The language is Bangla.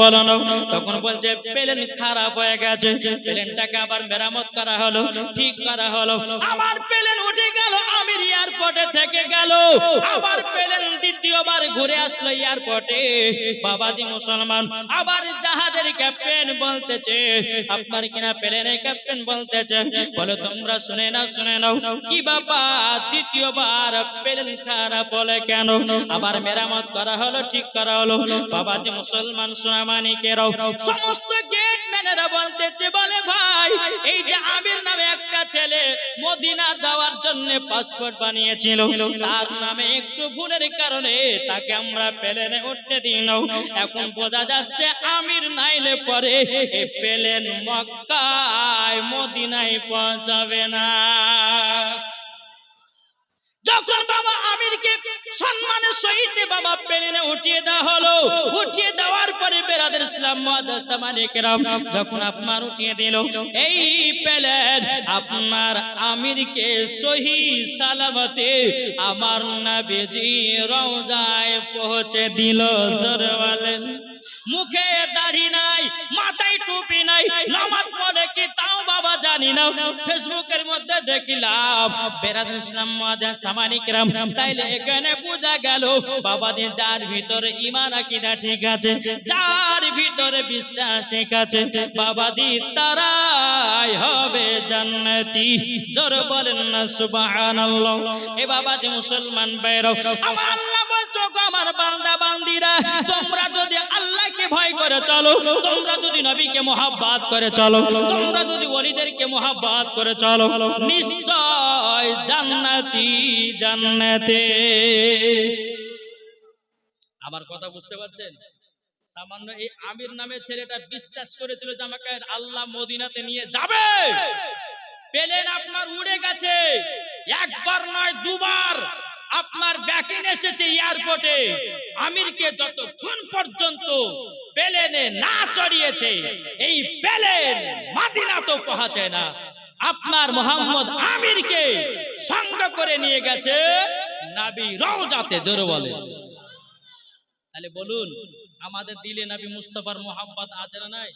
বলো তখন বলছে, প্লেন খারাপ হয়ে গেছে। প্লেনটাকে আবার মেরামত করা হলো, ঠিক করা হলো। আবার প্লেন উঠে গেল, আমির এয়ারপোর্টে থেকে গেল। আবার ঘুরে আসলো এয়ারপোর্টে। বাবাজি মুসলমান, আবার জাহাজের ক্যাপ্টেন বলতেছে, আপনার কিনা প্লেনের ক্যাপ্টেন বলতেছে? বলে, তোমরা শুনে নাও শুনে নাও, কি বাবা দ্বিতীয়বার প্লেন খারাপ বলে কেন? আবার মেরামত করা হলো, ঠিক করা হলো। বাবাজি মুসলমান সোনামানিকেরাও সমস্ত গেট ম্যানেরা বলতেছে, বলে, ভাই, এই যে আমির নামে একটা ছেলে মদিনা দেওয়ার জন্য পাসপোর্ট বানিয়েছিল, তার নামে একটু ভুলের কারণে তাকে আমরা প্লেনে উঠতে দিই নাও। এখন বোঝা যাচ্ছে আমির নাইলে পরে পেলেন মক্কায়, মদিনায় পৌঁছাবে না। যখন বাবা আমিরকে সম্মানের সহিত বাবা প্লেনে উঠিয়ে দেওয়া হলো, উঠিয়ে দেওয়ার পরে বেরাদের ইসলাম যখন আপনার উঠিয়ে দিল, এই প্লেন আপনার আমিরকে সহি সালামতে আমার নবীজি রওজায় পৌঁছে দিল। জোর মুখে দাড়ি নাই দেখিলাম। বেরাদ ইসলাম সামানিকরাম তাইলে এখানে বোঝা গেল। বাবাজি যার ভিতরে ইমান আকিদা ঠিক আছে, যার ভিতরে বিশ্বাস ঠিক আছে বাবাজি তারাই হবে জান্নাতি। জোর বলেন না, সুবহানাল্লাহ। এ বাবাজি মুসলমান বেরো আমার আল্লাহ বলছো আমার বান্দা বান্দিরা, তোমরা যদি আল্লাহকে ভয় করে চলো, তোমরা যদি নবীকে করে চলো, তোমরা যদি মোহাব্বত করে চলো। নিশ্চয় জান্নাতি জান্নাতে। আমার কথা বুঝতে পারছেন? সামান্য এই আমির নামে ছেলেটা বিশ্বাস করেছিল যে আমাকে আল্লাহ মদিনাতে নিয়ে যাবে। প্লেন আপনার উড়ে গেছে। একবার নয়, দুবার আপনার ব্যাকিন এসেছে এয়ারপোর্টে। আমিরকে যতক্ষণ পর্যন্ত প্লেনে না চড়িয়েছে, এই প্লেন মাদিনা তো যায় না। আপনার মোহাম্মদ আমিরকে সঙ্গ করে নিয়ে গেছে নাবি রওজাতে, জোরে বলে তাহলে বলুন, আমাদের দিলে নাবি মুস্তফার মোহাম্মদ আছে না নাই?